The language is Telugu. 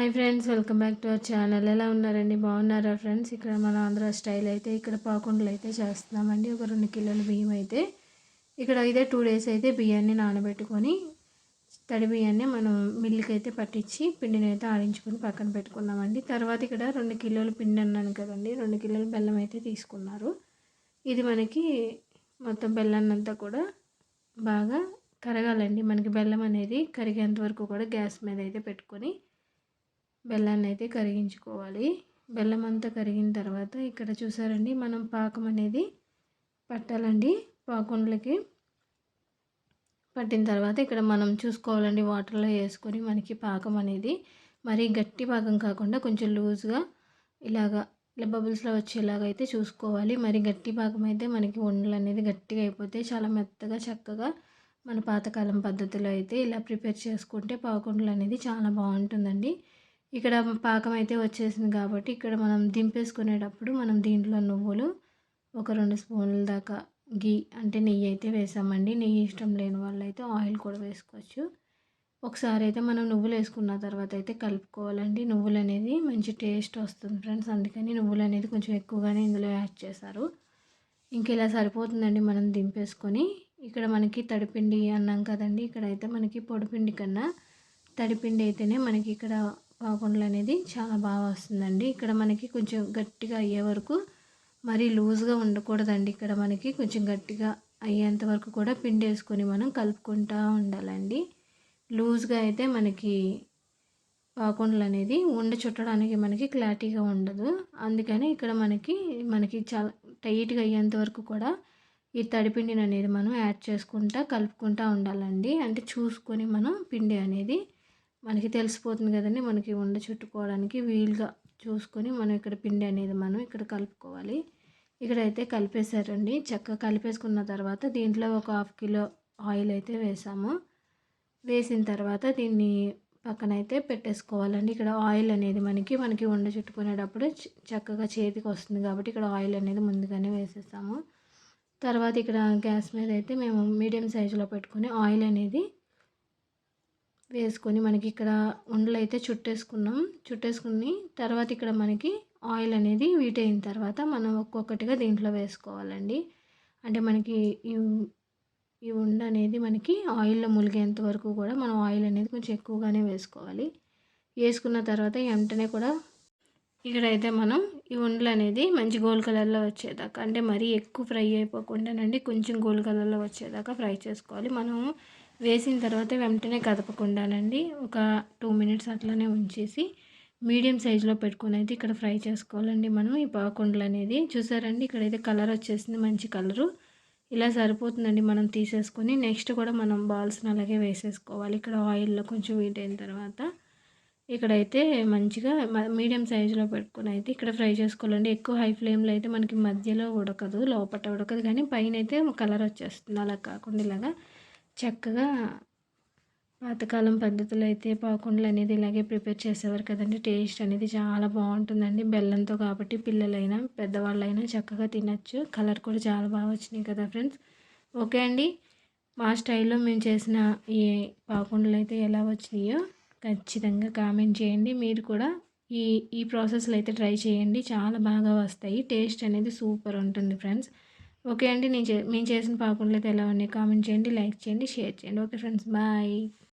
Hi friends welcome back to our channel ఎలా ఉన్నారండి? బాగున్నారా ఫ్రెండ్స్ ఇక్కడ మన ఆంధ్ర స్టైల్ అయితే ఇక్కడ పాకుండలు అయితే చేస్తున్నామండి. ఒక రెండు కిలోల బియ్యం అయితే. ఇక్కడ అయితే టూ డేస్ అయితే బియ్యాన్ని నానబెట్టుకొని తడి బియ్యాన్ని మనం మిల్లుకి అయితే పట్టించి పిండిని అయితే ఆడించుకొని పక్కన పెట్టుకున్నామండి తర్వాత ఇక్కడ రెండు కిలోల పిండి అన్నాను కదండి. రెండు కిలోల బెల్లం అయితే తీసుకున్నారు. ఇది మనకి మొత్తం బెల్లాన్నంతా కూడా బాగా కరగాలండి. మనకి బెల్లం అనేది కరిగేంత వరకు కూడా గ్యాస్ మీద అయితే పెట్టుకొని బెల్లాన్ని అయితే కరిగించుకోవాలి. బెల్లం అంతా కరిగిన తర్వాత ఇక్కడ చూసారండి మనం పాకం అనేది పట్టాలండి పాకుండలకి. పట్టిన తర్వాత ఇక్కడ మనం చూసుకోవాలండి వాటర్లో వేసుకొని మనకి పాకం అనేది. మరీ గట్టి పాకం కాకుండా కొంచెం లూజ్గా ఇలాగా ఇలా బబుల్స్లో వచ్చేలాగా అయితే చూసుకోవాలి. మరి గట్టి పాకం అయితే మనకి వండలు అనేది గట్టిగా అయిపోతే చాలా మెత్తగా చక్కగా మన పాతకాలం పద్ధతిలో అయితే ఇలా ప్రిపేర్ చేసుకుంటే పాకుండలు అనేది చాలా బాగుంటుందండి. ఇక్కడ పాకం అయితే వచ్చేసింది కాబట్టి ఇక్కడ మనం దింపేసుకునేటప్పుడు మనం దీంట్లో నువ్వులు ఒక రెండు స్పూన్ల దాకా గీ అంటే నెయ్యి అయితే వేసామండి. నెయ్యి ఇష్టం లేని వాళ్ళు అయితే ఆయిల్ కూడా వేసుకోవచ్చు. ఒకసారి అయితే మనం నువ్వులు వేసుకున్న తర్వాత అయితే కలుపుకోవాలండి. నువ్వులు అనేది మంచి టేస్ట్ వస్తుంది ఫ్రెండ్స్. అందుకని నువ్వులు అనేది కొంచెం ఎక్కువగానే ఇందులో యాడ్ చేశారు. ఇంక ఇలా సరిపోతుందండి మనం దింపేసుకొని. ఇక్కడ మనకి తడిపిండి అన్నాం కదండి. ఇక్కడ అయితే మనకి పొడిపిండి కన్నా తడిపిండి అయితేనే మనకి ఇక్కడ పాకుండలు అనేది చాలా బాగా వస్తుందండి. ఇక్కడ మనకి కొంచెం గట్టిగా అయ్యే వరకు మరీ లూజ్గా ఉండకూడదండి. ఇక్కడ మనకి కొంచెం గట్టిగా అయ్యేంత వరకు కూడా పిండి వేసుకొని మనం కలుపుకుంటూ ఉండాలండి. లూజ్గా అయితే మనకి పాకుండలు అనేది ఉండ చుట్టడానికి మనకి క్లారిటీగా ఉండదు. అందుకని ఇక్కడ మనకి మనకి చాలా టైట్గా అయ్యేంత వరకు కూడా ఈ తడిపిండిని అనేది మనం యాడ్ చేసుకుంటా కలుపుకుంటూ ఉండాలండి. అంటే చూసుకొని మనం పిండి అనేది మనకి తెలిసిపోతుంది కదండి మనకి ఉండ చుట్టుకోవడానికి వీలుగా చూసుకొని మనం ఇక్కడ పిండి అనేది మనం ఇక్కడ కలుపుకోవాలి. ఇక్కడైతే కలిపేశారండి. చక్కగా కలిపేసుకున్న తర్వాత దీంట్లో ఒక హాఫ్ కిలో ఆయిల్ అయితే వేసాము. వేసిన తర్వాత దీన్ని పక్కన అయితే పెట్టేసుకోవాలండి. ఇక్కడ ఆయిల్ అనేది మనకి మనకి ఉండ చుట్టుకునేటప్పుడు చక్కగా చేతికి వస్తుంది కాబట్టి ఇక్కడ ఆయిల్ అనేది ముందుగానే వేసేసాము. తర్వాత ఇక్కడ గ్యాస్ మీద అయితే మేము మీడియం సైజులో పెట్టుకుని ఆయిల్ అనేది వేసుకొని మనకి ఇక్కడ ఉండలు అయితే చుట్టేసుకున్నాం. చుట్టేసుకుని తర్వాత ఇక్కడ మనకి ఆయిల్ అనేది వీట్ అయిన తర్వాత మనం ఒక్కొక్కటిగా దీంట్లో వేసుకోవాలండి. అంటే మనకి ఈ ఈ ఉండ అనేది మనకి ఆయిల్లో ములిగేంత వరకు కూడా మనం ఆయిల్ అనేది కొంచెం ఎక్కువగానే వేసుకోవాలి. వేసుకున్న తర్వాత వెంటనే కూడా ఇక్కడైతే మనం ఈ ఉండలు అనేది మంచి గోల్డ్ కలర్లో వచ్చేదాకా అంటే మరీ ఎక్కువ ఫ్రై అయిపోకుండానండి కొంచెం గోల్డ్ కలర్లో వచ్చేదాకా ఫ్రై చేసుకోవాలి. మనం వేసిన తర్వాత వెంటనే కదపకుండానండి ఒక టూ మినిట్స్ అట్లానే ఉంచేసి మీడియం సైజులో పెట్టుకుని అయితే ఇక్కడ ఫ్రై చేసుకోవాలండి మనం ఈ పాకుండలు అనేది. చూసారండి? ఇక్కడైతే కలర్ వచ్చేసింది మంచి కలరు. ఇలా సరిపోతుందండి మనం తీసేసుకొని. నెక్స్ట్ కూడా మనం బాల్స్ని అలాగే వేసేసుకోవాలి. ఇక్కడ ఆయిల్లో కొంచెం వీట్ అయిన తర్వాత ఇక్కడైతే మంచిగా మీడియం సైజులో పెట్టుకుని అయితే ఇక్కడ ఫ్రై చేసుకోవాలండి. ఎక్కువ హై ఫ్లేమ్లో అయితే మనకి మధ్యలో ఉడకదు లోపల ఉడకదు. కానీ పైన అయితే కలర్ వచ్చేస్తుంది. అలా కాకుండా ఇలాగా చక్కగా పాతకాలం పద్ధతులు అయితే పాకుండలు అనేది ఇలాగే ప్రిపేర్ చేసేవారు కదండి. టేస్ట్ అనేది చాలా బాగుంటుందండి. బెల్లంతో కాబట్టి పిల్లలైనా పెద్దవాళ్ళైనా చక్కగా తినచ్చు. కలర్ కూడా చాలా బాగా వచ్చినాయి కదా ఫ్రెండ్స్. ఓకే అండి. మా స్టైల్లో మేము చేసిన ఈ పాకుండలు అయితే ఎలా వచ్చినాయో ఖచ్చితంగా కామెంట్ చేయండి. మీరు కూడా ఈ ఈ ప్రాసెస్లో అయితే ట్రై చేయండి. చాలా బాగా వస్తాయి. టేస్ట్ అనేది సూపర్ ఉంటుంది ఫ్రెండ్స్. ఓకే అండి నేను చే మేము చేసిన పాకుండలు అయితే ఎలా ఉన్నాయి కామెంట్ చేయండి లైక్ చేయండి షేర్ చేయండి. Okay friends bye.